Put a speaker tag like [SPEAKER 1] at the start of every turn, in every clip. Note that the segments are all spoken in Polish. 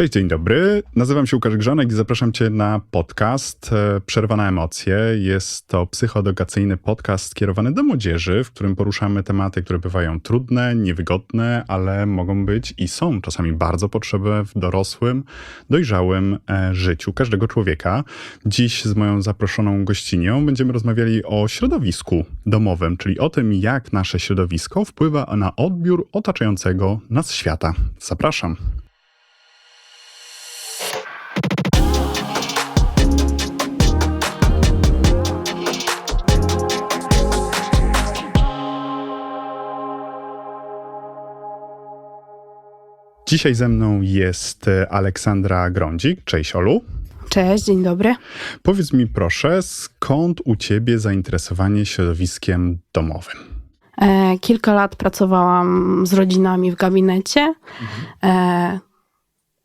[SPEAKER 1] Cześć, dzień dobry. Nazywam się Łukasz Grzonek i zapraszam Cię na podcast e, Przerwa na emocje. Jest to psychoedukacyjny podcast skierowany do młodzieży, w którym poruszamy tematy, które bywają trudne, niewygodne, ale mogą być i są czasami bardzo potrzebne w dorosłym, dojrzałym e, życiu każdego człowieka. Dziś z moją zaproszoną gościnią będziemy rozmawiali o środowisku domowym, czyli o tym, jak nasze środowisko wpływa na odbiór otaczającego nas świata. Zapraszam. Dzisiaj ze mną jest e, Aleksandra Grądzik. Cześć Olu.
[SPEAKER 2] Cześć, dzień dobry.
[SPEAKER 1] Powiedz mi proszę, skąd u ciebie zainteresowanie środowiskiem domowym?
[SPEAKER 2] E, kilka lat pracowałam z rodzinami w gabinecie. E,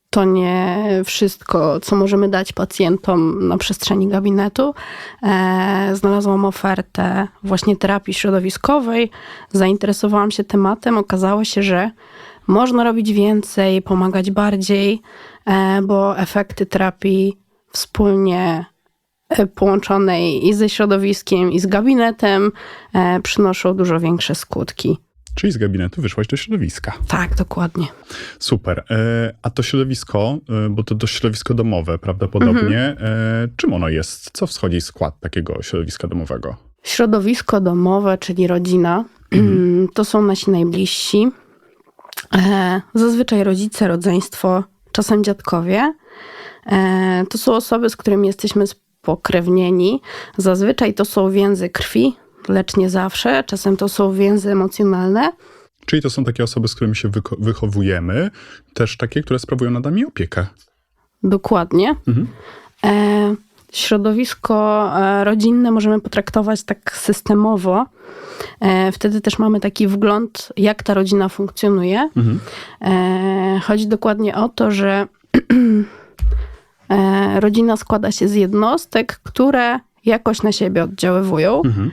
[SPEAKER 2] to nie wszystko, co możemy dać pacjentom na przestrzeni gabinetu. Znalazłam ofertę właśnie terapii środowiskowej. Zainteresowałam się tematem. Okazało się, że można robić więcej, pomagać bardziej, e, bo efekty terapii wspólnie e, połączonej i ze środowiskiem, i z gabinetem e, przynoszą dużo większe skutki.
[SPEAKER 1] Czyli z gabinetu wyszłaś do środowiska.
[SPEAKER 2] Tak, dokładnie.
[SPEAKER 1] Super. A to środowisko, bo to to środowisko domowe prawdopodobnie, mhm. czym ono jest? Co wschodzi w skład takiego środowiska domowego?
[SPEAKER 2] Środowisko domowe, czyli rodzina, mhm. to są nasi najbliżsi, zazwyczaj rodzice, rodzeństwo, czasem dziadkowie. E, to są osoby, z którymi jesteśmy spokrewnieni. Zazwyczaj to są więzy krwi, lecz nie zawsze. Czasem to są więzy emocjonalne.
[SPEAKER 1] Czyli to są takie osoby, z którymi się wychowujemy, też takie, które sprawują nad nami opiekę.
[SPEAKER 2] Dokładnie. Mhm. E, środowisko e, rodzinne możemy potraktować tak systemowo. E, wtedy też mamy taki wgląd, jak ta rodzina funkcjonuje. Mhm. E, chodzi dokładnie o to, że rodzina składa się z jednostek, które jakoś na siebie oddziaływują. Mhm.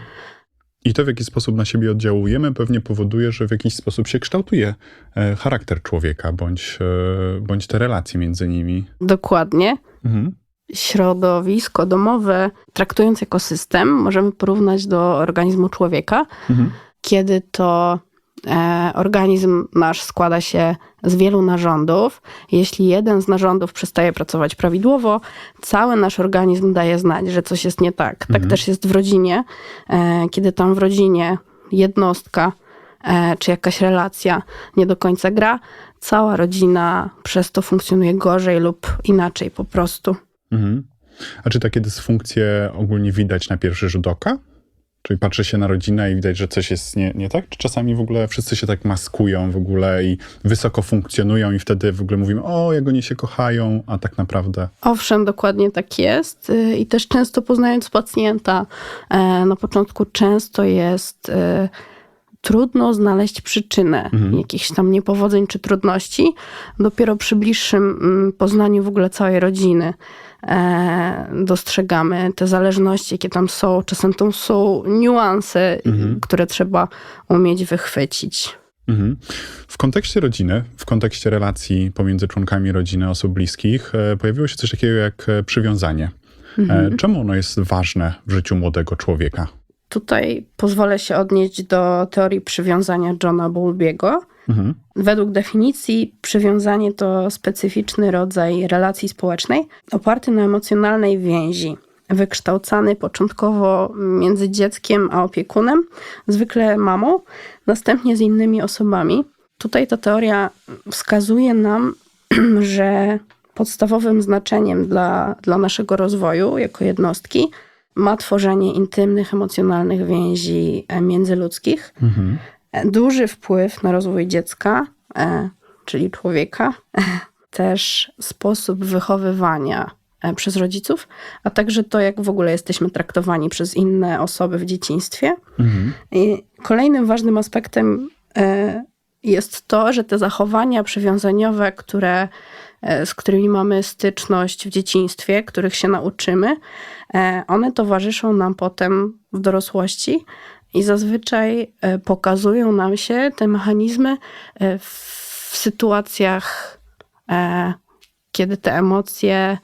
[SPEAKER 1] I to, w jaki sposób na siebie oddziałujemy, pewnie powoduje, że w jakiś sposób się kształtuje charakter człowieka, bądź, bądź te relacje między nimi.
[SPEAKER 2] Dokładnie. Mhm środowisko domowe, traktując jako system, możemy porównać do organizmu człowieka, mhm. kiedy to e, organizm nasz składa się z wielu narządów. Jeśli jeden z narządów przestaje pracować prawidłowo, cały nasz organizm daje znać, że coś jest nie tak. Tak mhm. też jest w rodzinie, e, kiedy tam w rodzinie jednostka e, czy jakaś relacja nie do końca gra, cała rodzina przez to funkcjonuje gorzej lub inaczej po prostu. Mhm.
[SPEAKER 1] A czy takie dysfunkcje ogólnie widać na pierwszy rzut oka? Czyli patrzy się na rodzinę i widać, że coś jest nie, nie tak? Czy czasami w ogóle wszyscy się tak maskują w ogóle i wysoko funkcjonują i wtedy w ogóle mówimy, o, jak oni się kochają, a tak naprawdę...
[SPEAKER 2] Owszem, dokładnie tak jest. Y, I też często poznając pacjenta, e, na początku często jest y, trudno znaleźć przyczynę mhm. jakichś tam niepowodzeń czy trudności. Dopiero przy bliższym mm, poznaniu w ogóle całej rodziny dostrzegamy te zależności, jakie tam są. Czasem to są niuanse, mhm. które trzeba umieć wychwycić. Mhm.
[SPEAKER 1] W kontekście rodziny, w kontekście relacji pomiędzy członkami rodziny, osób bliskich, e, pojawiło się coś takiego jak e, przywiązanie. Mhm. Czemu ono jest ważne w życiu młodego człowieka?
[SPEAKER 2] Tutaj pozwolę się odnieść do teorii przywiązania Johna Bowlbiego. Mhm. Według definicji przywiązanie to specyficzny rodzaj relacji społecznej oparty na emocjonalnej więzi, wykształcany początkowo między dzieckiem a opiekunem, zwykle mamą, następnie z innymi osobami. Tutaj ta teoria wskazuje nam, że podstawowym znaczeniem dla, dla naszego rozwoju jako jednostki ma tworzenie intymnych, emocjonalnych więzi międzyludzkich. Mhm. E, duży wpływ na rozwój dziecka, e, czyli człowieka, też sposób wychowywania przez rodziców, a także to, jak w ogóle jesteśmy traktowani przez inne osoby w dzieciństwie. Mhm. I kolejnym ważnym aspektem jest to, że te zachowania przywiązaniowe, które E, z którymi mamy styczność w dzieciństwie, których się nauczymy, e, one towarzyszą nam potem w dorosłości i zazwyczaj e, pokazują nam się te mechanizmy w sytuacjach kiedy te emocje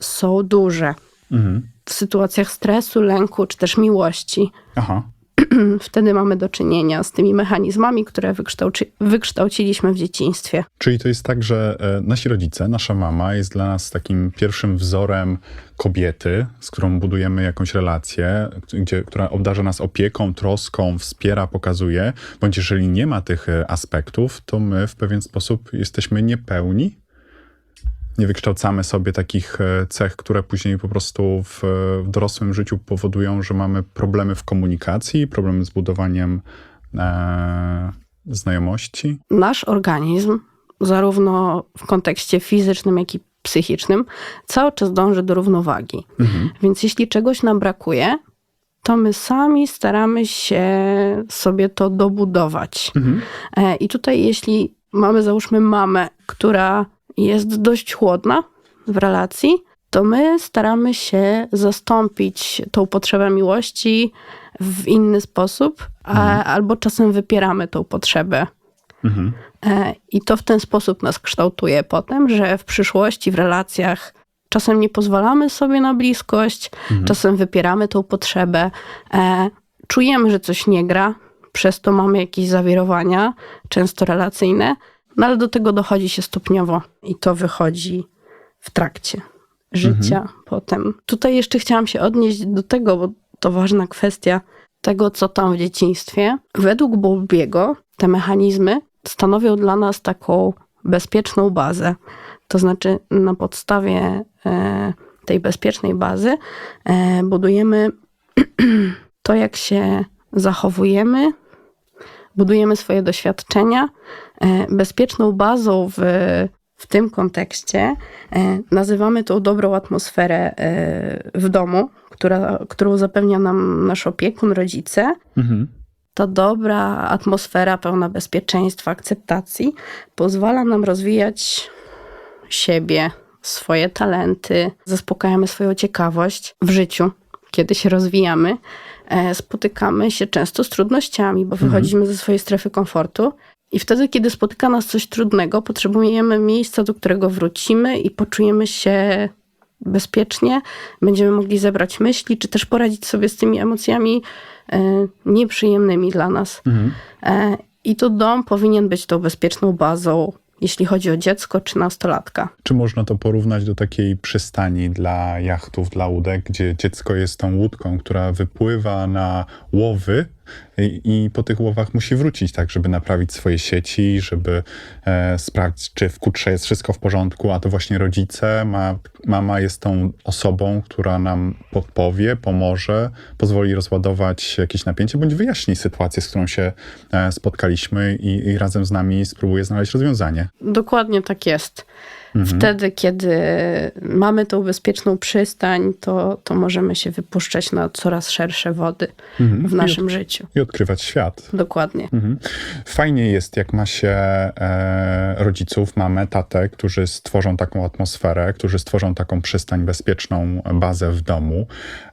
[SPEAKER 2] są duże.
[SPEAKER 1] Mhm.
[SPEAKER 2] W sytuacjach stresu, lęku czy też miłości.
[SPEAKER 1] Aha.
[SPEAKER 2] Wtedy mamy do czynienia z tymi mechanizmami, które wykształci wykształciliśmy w dzieciństwie.
[SPEAKER 1] Czyli to jest tak, że e, nasi rodzice, nasza mama jest dla nas takim pierwszym wzorem kobiety, z którą budujemy jakąś relację, gdzie, która obdarza nas opieką, troską, wspiera, pokazuje, bądź jeżeli nie ma tych e, aspektów, to my w pewien sposób jesteśmy niepełni. Nie wykształcamy sobie takich e, cech, które później po prostu w, w dorosłym życiu powodują, że mamy problemy w komunikacji, problemy z budowaniem e, znajomości.
[SPEAKER 2] Nasz organizm, zarówno w kontekście fizycznym, jak i psychicznym, cały czas dąży do równowagi.
[SPEAKER 1] Mhm.
[SPEAKER 2] Więc jeśli czegoś nam brakuje, to my sami staramy się sobie to dobudować.
[SPEAKER 1] Mhm.
[SPEAKER 2] E, I tutaj, jeśli mamy, załóżmy, mamę, która jest dość chłodna w relacji, to my staramy się zastąpić tą potrzebę miłości w inny sposób, a, albo czasem wypieramy tą potrzebę.
[SPEAKER 1] Mhm.
[SPEAKER 2] E, I to w ten sposób nas kształtuje potem, że w przyszłości, w relacjach czasem nie pozwalamy sobie na bliskość, czasem wypieramy tą potrzebę, e, czujemy, że coś nie gra, przez to mamy jakieś zawirowania, często relacyjne, no ale do tego dochodzi się stopniowo i to wychodzi w trakcie życia potem. Tutaj jeszcze chciałam się odnieść do tego, bo to ważna kwestia tego, co tam w dzieciństwie. Według Bowlbiego te mechanizmy stanowią dla nas taką bezpieczną bazę. To znaczy na podstawie e, tej bezpiecznej bazy e, budujemy to, jak się zachowujemy, budujemy swoje doświadczenia. E, Bezpieczną bazą w, w tym kontekście e, nazywamy tą dobrą atmosferę e, w domu, która, którą zapewnia nam nasz opiekun, rodzice.
[SPEAKER 1] Mhm.
[SPEAKER 2] Ta dobra atmosfera pełna bezpieczeństwa, akceptacji pozwala nam rozwijać siebie, swoje talenty, zaspokajamy swoją ciekawość w życiu, kiedy się rozwijamy. E, Spotykamy się często z trudnościami, bo wychodzimy ze swojej strefy komfortu. I wtedy, kiedy spotyka nas coś trudnego, potrzebujemy miejsca, do którego wrócimy i poczujemy się bezpiecznie, będziemy mogli zebrać myśli, czy też poradzić sobie z tymi emocjami e, nieprzyjemnymi dla nas. E, I to dom powinien być tą bezpieczną bazą, jeśli chodzi o dziecko czy nastolatka.
[SPEAKER 1] Czy można to porównać do takiej przystani dla jachtów, dla łódek, gdzie dziecko jest tą łódką, która wypływa na łowy i, i po tych łowach musi wrócić, tak, żeby naprawić swoje sieci, żeby e, sprawdzić, czy w kutrze jest wszystko w porządku, a to właśnie rodzice, ma, mama jest tą osobą, która nam podpowie, pomoże, pozwoli rozładować jakieś napięcie, bądź wyjaśni sytuację, z którą się e, spotkaliśmy i, i razem z nami spróbuje znaleźć rozwiązanie.
[SPEAKER 2] Dokładnie tak jest. Wtedy, kiedy mamy tą bezpieczną przystań, to, to możemy się wypuszczać na coraz szersze wody w naszym życiu.
[SPEAKER 1] I odkrywać świat.
[SPEAKER 2] Dokładnie.
[SPEAKER 1] Mhm. Fajnie jest, jak ma się e, rodziców, mamę, tatę, którzy stworzą taką atmosferę, którzy stworzą taką przystań, bezpieczną bazę w domu.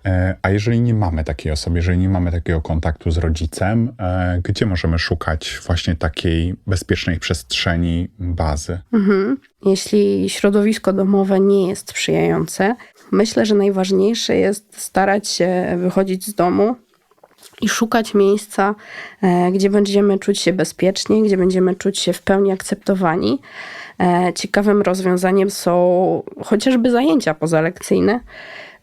[SPEAKER 1] E, a jeżeli nie mamy takiej osoby, jeżeli nie mamy takiego kontaktu z rodzicem, e, gdzie możemy szukać właśnie takiej bezpiecznej przestrzeni, bazy?
[SPEAKER 2] Mhm. Jeśli środowisko domowe nie jest sprzyjające, myślę, że najważniejsze jest starać się wychodzić z domu i szukać miejsca, e, gdzie będziemy czuć się bezpiecznie, gdzie będziemy czuć się w pełni akceptowani. E, Ciekawym rozwiązaniem są chociażby zajęcia pozalekcyjne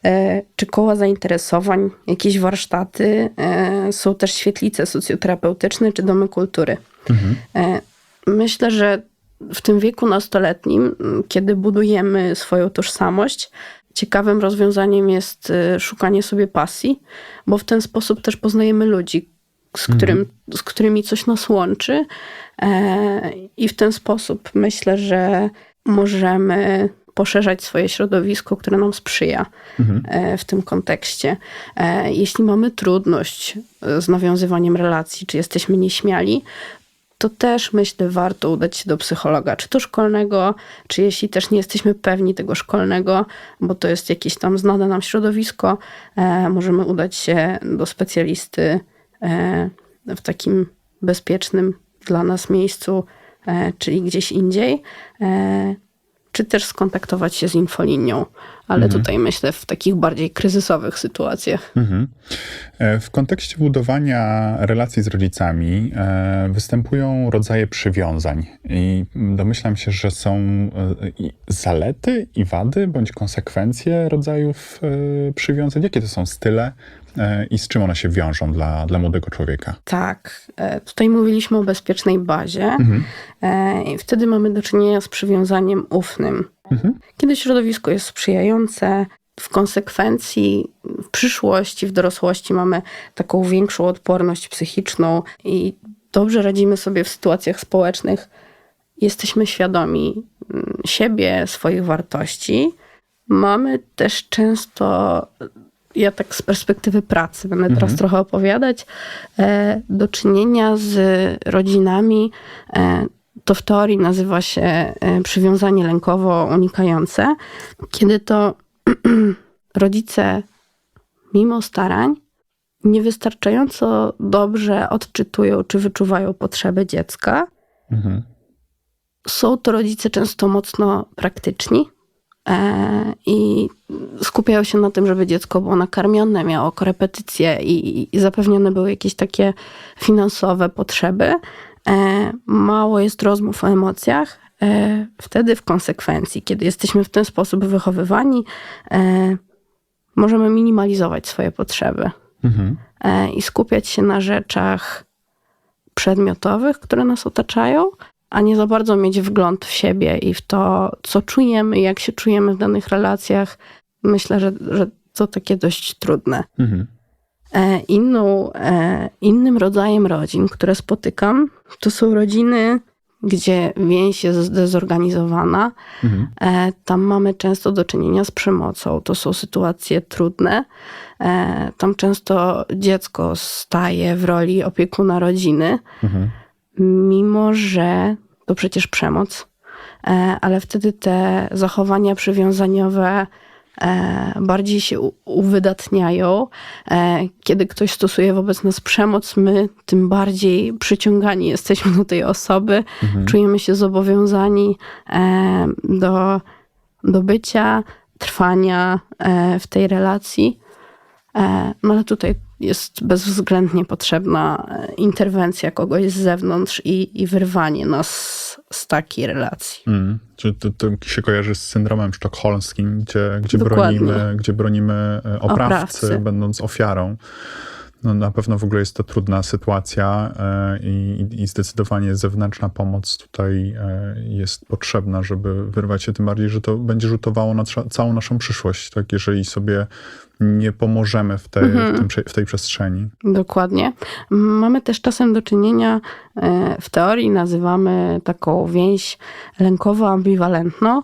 [SPEAKER 2] e, czy koła zainteresowań, jakieś warsztaty. Są też świetlice socjoterapeutyczne czy domy kultury. E, Myślę, że w tym wieku nastoletnim, kiedy budujemy swoją tożsamość, ciekawym rozwiązaniem jest y, szukanie sobie pasji, bo w ten sposób też poznajemy ludzi, z, którym, z którymi coś nas łączy. E, I w ten sposób myślę, że możemy poszerzać swoje środowisko, które nam sprzyja e, w tym kontekście. E, Jeśli mamy trudność z nawiązywaniem relacji, czy jesteśmy nieśmiali, to też myślę, warto udać się do psychologa, czy to szkolnego, czy jeśli też nie jesteśmy pewni tego szkolnego, bo to jest jakieś tam znane nam środowisko, e, możemy udać się do specjalisty e, w takim bezpiecznym dla nas miejscu, e, czyli gdzieś indziej. E, czy też skontaktować się z infolinią. Ale
[SPEAKER 1] Mhm.
[SPEAKER 2] tutaj myślę w takich bardziej kryzysowych sytuacjach.
[SPEAKER 1] Mhm. E, W kontekście budowania relacji z rodzicami e, występują rodzaje przywiązań i domyślam się, że są e, zalety i wady bądź konsekwencje rodzajów przywiązań. Jakie to są style i z czym one się wiążą dla, dla młodego człowieka?
[SPEAKER 2] Tak, tutaj mówiliśmy o bezpiecznej bazie.
[SPEAKER 1] Mhm.
[SPEAKER 2] Wtedy mamy do czynienia z przywiązaniem ufnym.
[SPEAKER 1] Mhm.
[SPEAKER 2] Kiedy środowisko jest sprzyjające, w konsekwencji w przyszłości, w dorosłości mamy taką większą odporność psychiczną i dobrze radzimy sobie w sytuacjach społecznych, jesteśmy świadomi mm, siebie, swoich wartości. Mamy też często, ja tak z perspektywy pracy będę teraz trochę opowiadać, e, do czynienia z rodzinami. To w teorii nazywa się e, przywiązanie lękowo unikające, kiedy to rodzice, mimo starań, niewystarczająco dobrze odczytują czy wyczuwają potrzeby dziecka.
[SPEAKER 1] Mhm.
[SPEAKER 2] Są to rodzice często mocno praktyczni e, i skupiają się na tym, żeby dziecko było nakarmione, miało korepetycje i, i zapewnione były jakieś takie finansowe potrzeby. E, mało jest rozmów o emocjach. E, wtedy w konsekwencji, kiedy jesteśmy w ten sposób wychowywani, e, możemy minimalizować swoje potrzeby
[SPEAKER 1] Mhm.
[SPEAKER 2] i skupiać się na rzeczach przedmiotowych, które nas otaczają, a nie za bardzo mieć wgląd w siebie i w to, co czujemy, jak się czujemy w danych relacjach. Myślę, że, że to takie dość trudne.
[SPEAKER 1] Mhm.
[SPEAKER 2] E, Inną, e, innym rodzajem rodzin, które spotykam, to są rodziny, gdzie więź jest zdezorganizowana.
[SPEAKER 1] Mhm.
[SPEAKER 2] E, Tam mamy często do czynienia z przemocą. To są sytuacje trudne. Tam często dziecko staje w roli opiekuna rodziny,
[SPEAKER 1] Mhm.
[SPEAKER 2] mimo że to przecież przemoc. Ale wtedy te zachowania przywiązaniowe bardziej się uwydatniają. E, Kiedy ktoś stosuje wobec nas przemoc, my tym bardziej przyciągani jesteśmy do tej osoby, czujemy się zobowiązani e, do, do bycia, trwania e, w tej relacji. E, No ale tutaj jest bezwzględnie potrzebna e, interwencja kogoś z zewnątrz i, i wyrwanie nas z takiej relacji.
[SPEAKER 1] Mm. Czy to, to się kojarzy z syndromem sztokholmskim, gdzie, gdzie,
[SPEAKER 2] Dokładnie.
[SPEAKER 1] bronimy, gdzie bronimy e, oprawcy,
[SPEAKER 2] Oprawcy.
[SPEAKER 1] będąc ofiarą. No, na pewno w ogóle jest to trudna sytuacja e, i, i zdecydowanie zewnętrzna pomoc tutaj e, jest potrzebna, żeby wyrwać się, tym bardziej, że to będzie rzutowało na całą naszą przyszłość, tak, jeżeli sobie nie pomożemy w tej, w, tym, w tej przestrzeni.
[SPEAKER 2] Dokładnie. Mamy też czasem do czynienia, e, w teorii nazywamy taką więź lękowo-ambiwalentną,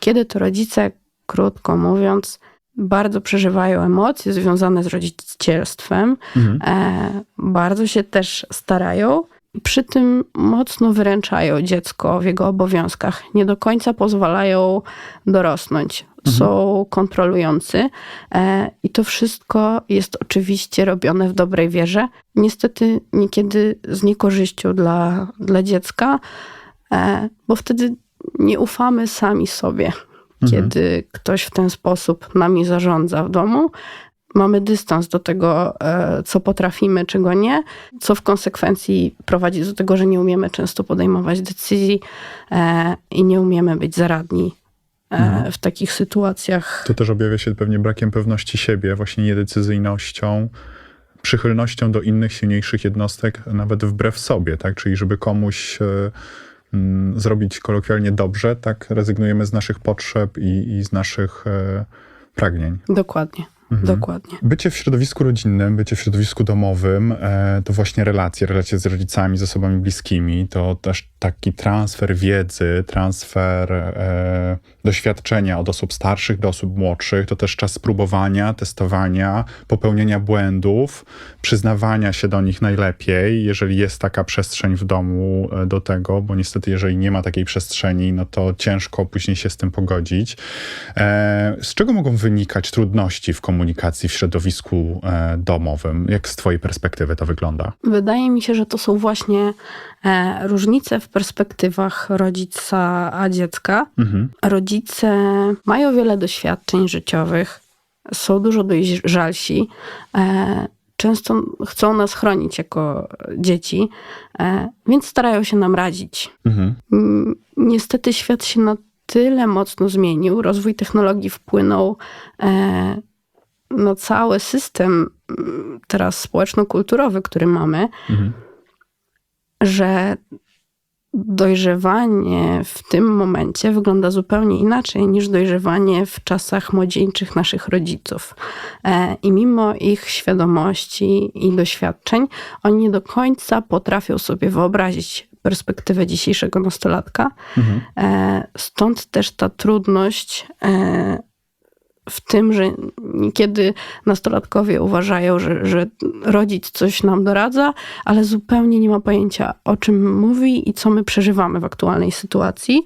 [SPEAKER 2] kiedy to rodzice, krótko mówiąc, bardzo przeżywają emocje związane z rodzicielstwem, e, bardzo się też starają. i Przy tym mocno wyręczają dziecko w jego obowiązkach. Nie do końca pozwalają dorosnąć. Są kontrolujący e, i to wszystko jest oczywiście robione w dobrej wierze. Niestety niekiedy z niekorzyścią dla, dla dziecka, e, bo wtedy nie ufamy sami sobie, kiedy ktoś w ten sposób nami zarządza w domu. Mamy dystans do tego, e, co potrafimy, czego nie, co w konsekwencji prowadzi do tego, że nie umiemy często podejmować decyzji e, i nie umiemy być zaradni e, w takich sytuacjach.
[SPEAKER 1] To też objawia się pewnie brakiem pewności siebie, właśnie niedecyzyjnością, przychylnością do innych, silniejszych jednostek, nawet wbrew sobie, tak? Czyli żeby komuś zrobić kolokwialnie dobrze, tak? Rezygnujemy z naszych potrzeb i, i z naszych e, pragnień.
[SPEAKER 2] Dokładnie, dokładnie.
[SPEAKER 1] Bycie w środowisku rodzinnym, bycie w środowisku domowym, e, to właśnie relacje, relacje z rodzicami, z osobami bliskimi, to też taki transfer wiedzy, transfer e, doświadczenia od osób starszych do osób młodszych, to też czas próbowania, testowania, popełnienia błędów, przyznawania się do nich najlepiej, jeżeli jest taka przestrzeń w domu e, do tego, bo niestety jeżeli nie ma takiej przestrzeni, no to ciężko później się z tym pogodzić. E, z czego mogą wynikać trudności w komunikacji w środowisku e, domowym? Jak z twojej perspektywy to wygląda?
[SPEAKER 2] Wydaje mi się, że to są właśnie e, różnice w w perspektywach rodzica a dziecka.
[SPEAKER 1] Mhm.
[SPEAKER 2] Rodzice mają wiele doświadczeń życiowych, są dużo dojrzalsi. E, często chcą nas chronić jako dzieci, e, więc starają się nam radzić.
[SPEAKER 1] Mhm.
[SPEAKER 2] Niestety świat się na tyle mocno zmienił, rozwój technologii wpłynął e, na cały system teraz społeczno-kulturowy, który mamy,
[SPEAKER 1] Mhm.
[SPEAKER 2] że dojrzewanie w tym momencie wygląda zupełnie inaczej niż dojrzewanie w czasach młodzieńczych naszych rodziców. E, I mimo ich świadomości i doświadczeń, oni nie do końca potrafią sobie wyobrazić perspektywę dzisiejszego nastolatka.
[SPEAKER 1] Mhm.
[SPEAKER 2] E, Stąd też ta trudność e, w tym, że niekiedy nastolatkowie uważają, że, że rodzic coś nam doradza, ale zupełnie nie ma pojęcia, o czym mówi i co my przeżywamy w aktualnej sytuacji.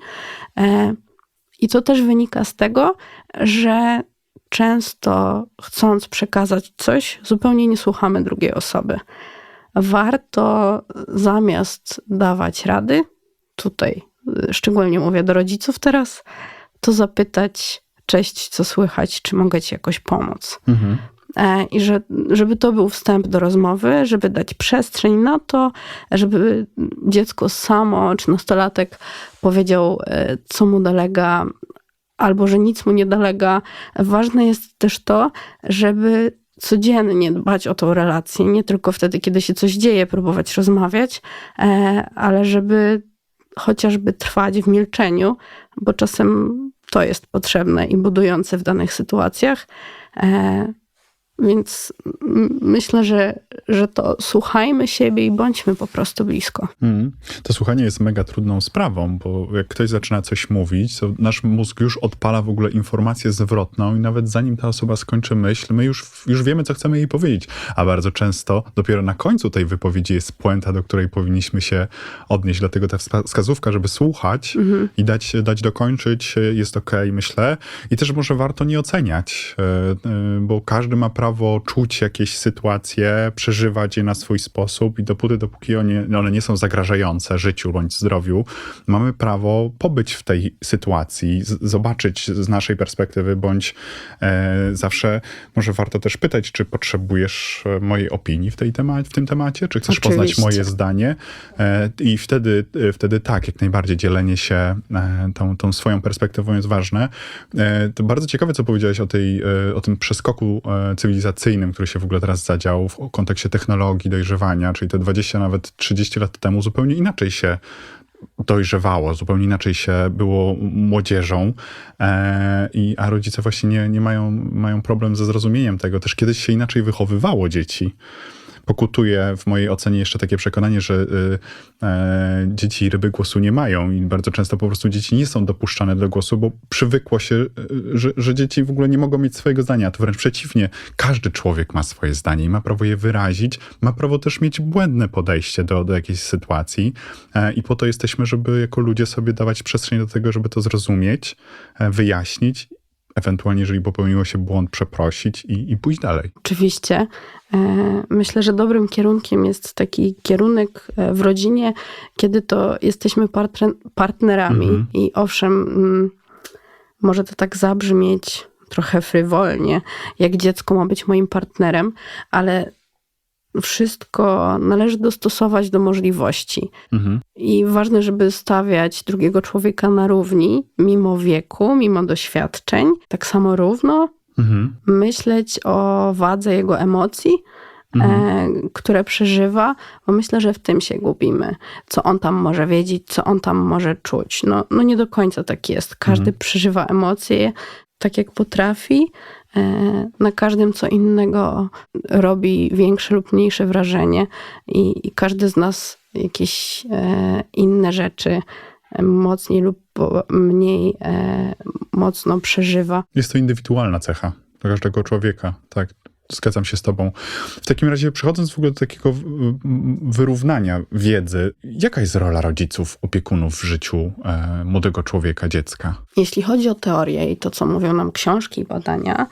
[SPEAKER 2] E, I to też wynika z tego, że często chcąc przekazać coś, zupełnie nie słuchamy drugiej osoby. Warto zamiast dawać rady, tutaj y, szczególnie mówię do rodziców teraz, to zapytać, cześć, co słychać, czy mogę ci jakoś pomóc.
[SPEAKER 1] Mhm.
[SPEAKER 2] E, I że, żeby to był wstęp do rozmowy, żeby dać przestrzeń na to, żeby dziecko samo czy nastolatek powiedział, e, co mu dolega, albo że nic mu nie dolega. Ważne jest też to, żeby codziennie dbać o tą relację, nie tylko wtedy, kiedy się coś dzieje, próbować rozmawiać, e, ale żeby chociażby trwać w milczeniu, bo czasem to jest potrzebne i budujące w danych sytuacjach. E, Więc myślę, że, że to słuchajmy siebie i bądźmy po prostu blisko.
[SPEAKER 1] Mhm. To słuchanie jest mega trudną sprawą, bo jak ktoś zaczyna coś mówić, to nasz mózg już odpala w ogóle informację zwrotną i nawet zanim ta osoba skończy myśl, my już, już wiemy, co chcemy jej powiedzieć. A bardzo często dopiero na końcu tej wypowiedzi jest puenta, do której powinniśmy się odnieść. Dlatego ta wska- wskazówka, żeby słuchać i dać, dać dokończyć jest okej, myślę. I też może warto nie oceniać, e, e, bo każdy ma prawo czuć jakieś sytuacje, przeżywać je na swój sposób i dopóty, dopóki one, one nie są zagrażające życiu bądź zdrowiu, mamy prawo pobyć w tej sytuacji, zobaczyć z naszej perspektywy, bądź e, zawsze może warto też pytać, czy potrzebujesz e, mojej opinii w, tej temat, w tym temacie, czy chcesz poznać
[SPEAKER 2] Oczywiście.
[SPEAKER 1] moje zdanie. E, I wtedy, e, wtedy tak, jak najbardziej dzielenie się e, tą, tą swoją perspektywą jest ważne. E, To bardzo ciekawe, co powiedziałeś o, tej, o tym przeskoku e, cywilizacyjnym, który się w ogóle teraz zadział w kontekście technologii, dojrzewania, czyli te 20, nawet 30 lat temu zupełnie inaczej się dojrzewało, zupełnie inaczej się było młodzieżą, e, i, a rodzice właśnie nie, nie mają, mają problem ze zrozumieniem tego. Też kiedyś się inaczej wychowywało dzieci. Pokutuje w mojej ocenie jeszcze takie przekonanie, że y, e, dzieci ryby głosu nie mają i bardzo często po prostu dzieci nie są dopuszczane do głosu, bo przywykło się, y, że, że dzieci w ogóle nie mogą mieć swojego zdania. To wręcz przeciwnie, każdy człowiek ma swoje zdanie i ma prawo je wyrazić, ma prawo też mieć błędne podejście do, do jakiejś sytuacji e, i po to jesteśmy, żeby jako ludzie sobie dawać przestrzeń do tego, żeby to zrozumieć, e, wyjaśnić, ewentualnie jeżeli popełniło się błąd, przeprosić i, i pójść dalej.
[SPEAKER 2] Oczywiście. E, Myślę, że dobrym kierunkiem jest taki kierunek e, w rodzinie, kiedy to jesteśmy partner, partnerami.
[SPEAKER 1] Mhm.
[SPEAKER 2] I owszem, mm, może to tak zabrzmieć trochę frywolnie, jak dziecko ma być moim partnerem, ale wszystko należy dostosować do możliwości.
[SPEAKER 1] Mhm.
[SPEAKER 2] I ważne, żeby stawiać drugiego człowieka na równi, mimo wieku, mimo doświadczeń, tak samo równo,
[SPEAKER 1] Mhm.
[SPEAKER 2] myśleć o wadze jego emocji, e, które przeżywa, bo myślę, że w tym się gubimy. Co on tam może wiedzieć, co on tam może czuć. No, no nie do końca tak jest. Każdy przeżywa emocje tak, jak potrafi. E, na każdym co innego robi większe lub mniejsze wrażenie i, i każdy z nas jakieś e, inne rzeczy mocniej lub mniej e, mocno przeżywa.
[SPEAKER 1] Jest to indywidualna cecha każdego człowieka, tak. Zgadzam się z Tobą. W takim razie, przechodząc w ogóle do takiego wyrównania wiedzy, jaka jest rola rodziców, opiekunów w życiu e, młodego człowieka, dziecka?
[SPEAKER 2] Jeśli chodzi o teorię i to, co mówią nam książki i badania,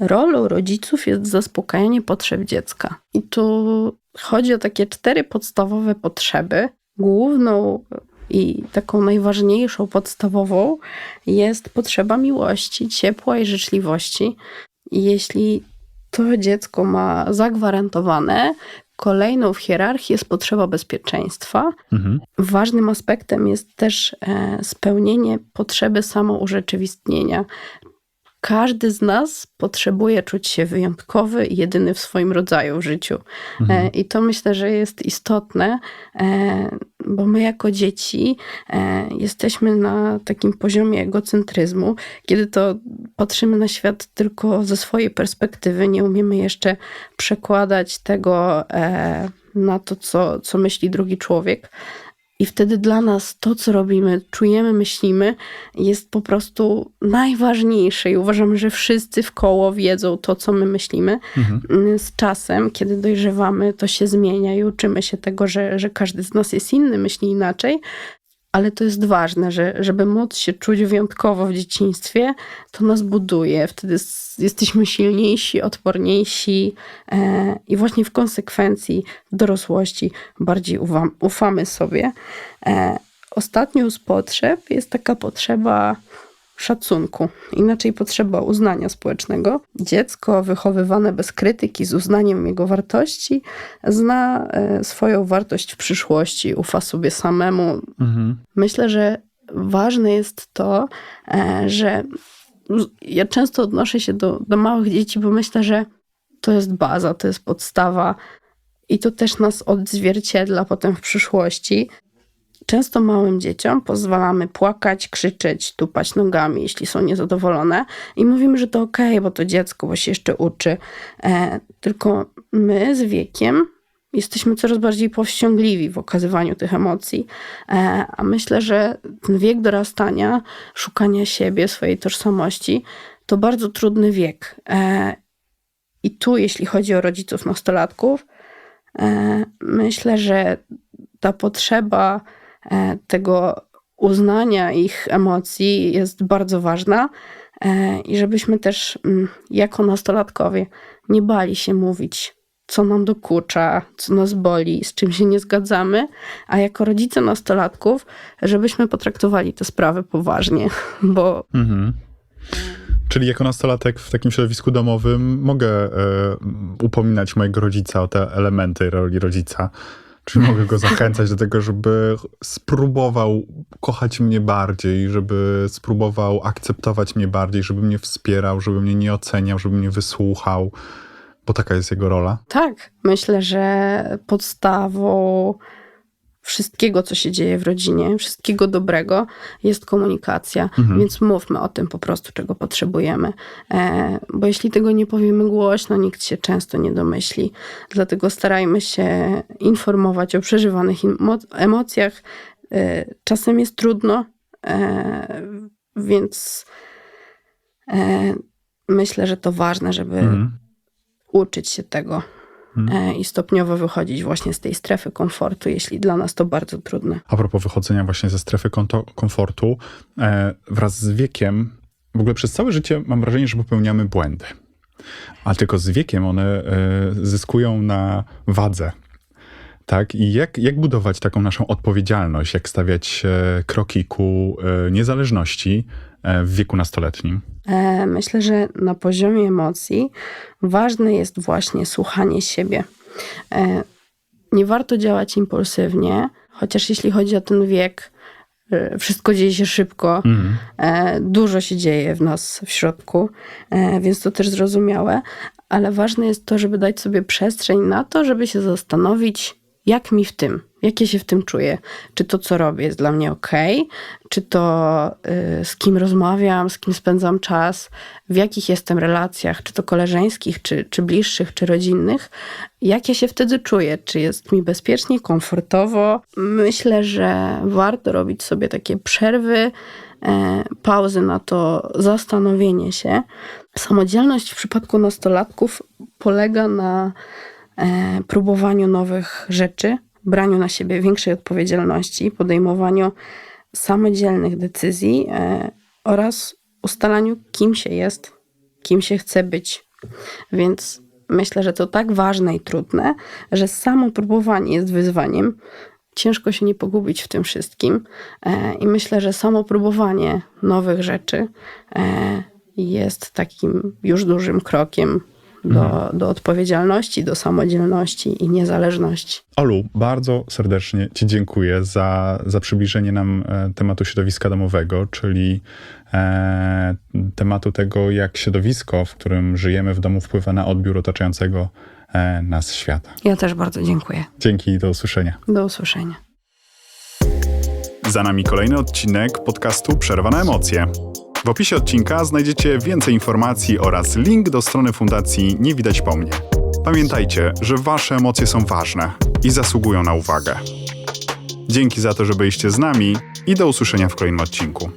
[SPEAKER 2] rolą rodziców jest zaspokajanie potrzeb dziecka. I tu chodzi o takie cztery podstawowe potrzeby. Główną i taką najważniejszą, podstawową jest potrzeba miłości, ciepła i życzliwości. Jeśli to dziecko ma zagwarantowane, kolejną w hierarchii jest potrzeba bezpieczeństwa. Mhm. Ważnym aspektem jest też e, spełnienie potrzeby samourzeczywistnienia, każdy z nas potrzebuje czuć się wyjątkowy i jedyny w swoim rodzaju w życiu. Mhm. E, I to myślę, że jest istotne, e, bo my jako dzieci e, jesteśmy na takim poziomie egocentryzmu, kiedy to patrzymy na świat tylko ze swojej perspektywy, nie umiemy jeszcze przekładać tego na to, co, co myśli drugi człowiek. I wtedy dla nas to, co robimy, czujemy, myślimy, jest po prostu najważniejsze. I uważam, że wszyscy w koło wiedzą to, co my myślimy. Mhm. Z czasem, kiedy dojrzewamy, to się zmienia i uczymy się tego, że, że każdy z nas jest inny, myśli inaczej ale to jest ważne, że, żeby móc się czuć wyjątkowo w dzieciństwie, to nas buduje. Wtedy jesteśmy silniejsi, odporniejsi e, i właśnie w konsekwencji w dorosłości bardziej ufam, ufamy sobie. E, ostatnią z potrzeb jest taka potrzeba szacunku, inaczej potrzeba uznania społecznego. Dziecko wychowywane bez krytyki, z uznaniem jego wartości, zna e, swoją wartość w przyszłości, ufa sobie samemu. Mhm. Myślę, że ważne jest to, e, że ja często odnoszę się do, do małych dzieci, bo myślę, że to jest baza, to jest podstawa. I to też nas odzwierciedla potem w przyszłości. Często małym dzieciom pozwalamy płakać, krzyczeć, tupać nogami, jeśli są niezadowolone, i mówimy, że to ok, bo to dziecko, bo się jeszcze uczy. E, tylko my z wiekiem jesteśmy coraz bardziej powściągliwi w okazywaniu tych emocji. E, a myślę, że ten wiek dorastania, szukania siebie, swojej tożsamości, to bardzo trudny wiek. E, I tu, jeśli chodzi o rodziców nastolatków, e, myślę, że ta potrzeba tego uznania ich emocji jest bardzo ważna e, i żebyśmy też mm, jako nastolatkowie nie bali się mówić, co nam dokucza, co nas boli, z czym się nie zgadzamy, a jako rodzice nastolatków, żebyśmy potraktowali te sprawy poważnie, bo. Mhm.
[SPEAKER 1] Czyli jako nastolatek w takim środowisku domowym mogę e, upominać mojego rodzica o te elementy roli rodzica czy mogę go zachęcać do tego, żeby spróbował kochać mnie bardziej, żeby spróbował akceptować mnie bardziej, żeby mnie wspierał, żeby mnie nie oceniał, żeby mnie wysłuchał, bo taka jest jego rola?
[SPEAKER 2] Tak, myślę, że podstawą wszystkiego, co się dzieje w rodzinie, wszystkiego dobrego, jest komunikacja. Mhm. Więc mówmy o tym po prostu, czego potrzebujemy. E, bo jeśli tego nie powiemy głośno, nikt się często nie domyśli. Dlatego starajmy się informować o przeżywanych emocjach. E, czasem jest trudno, e, więc e, myślę, że to ważne, żeby mhm. uczyć się tego. Hmm. i stopniowo wychodzić właśnie z tej strefy komfortu, jeśli dla nas to bardzo trudne.
[SPEAKER 1] A propos wychodzenia właśnie ze strefy komfortu, e, wraz z wiekiem, w ogóle przez całe życie mam wrażenie, że popełniamy błędy. A tylko z wiekiem one e, zyskują na wadze. Tak, i jak, jak budować taką naszą odpowiedzialność, jak stawiać kroki ku niezależności w wieku nastoletnim?
[SPEAKER 2] E, myślę, że na poziomie emocji ważne jest właśnie słuchanie siebie. E, nie warto działać impulsywnie, chociaż jeśli chodzi o ten wiek, e, wszystko dzieje się szybko, mhm. dużo się dzieje w nas w środku, więc to też zrozumiałe, ale ważne jest to, żeby dać sobie przestrzeń na to, żeby się zastanowić, jak mi w tym, jak ja się w tym czuję. Czy to, co robię, jest dla mnie ok, czy to y, z kim rozmawiam, z kim spędzam czas, w jakich jestem relacjach, czy to koleżeńskich, czy, czy bliższych, czy rodzinnych, jak ja się wtedy czuję, czy jest mi bezpiecznie, komfortowo. Myślę, że warto robić sobie takie przerwy, e, pauzy na to zastanowienie się. Samodzielność w przypadku nastolatków polega na próbowaniu nowych rzeczy, braniu na siebie większej odpowiedzialności, podejmowaniu samodzielnych decyzji e, oraz ustalaniu, kim się jest, kim się chce być. Więc myślę, że to tak ważne i trudne, że samo próbowanie jest wyzwaniem ciężko się nie pogubić w tym wszystkim. E, I myślę, że samo próbowanie nowych rzeczy e, jest takim już dużym krokiem do, do odpowiedzialności, do samodzielności i niezależności.
[SPEAKER 1] Olu, bardzo serdecznie Ci dziękuję za, za przybliżenie nam e, tematu środowiska domowego, czyli e, tematu tego, jak środowisko, w którym żyjemy w domu, wpływa na odbiór otaczającego e, nas świata.
[SPEAKER 2] Ja też bardzo dziękuję.
[SPEAKER 1] Dzięki i do usłyszenia.
[SPEAKER 2] Do usłyszenia.
[SPEAKER 1] Za nami kolejny odcinek podcastu Przerwa na emocje. W opisie odcinka znajdziecie więcej informacji oraz link do strony Fundacji Nie Widać Po Mnie. Pamiętajcie, że Wasze emocje są ważne i zasługują na uwagę. Dzięki za to, że byliście z nami i do usłyszenia w kolejnym odcinku.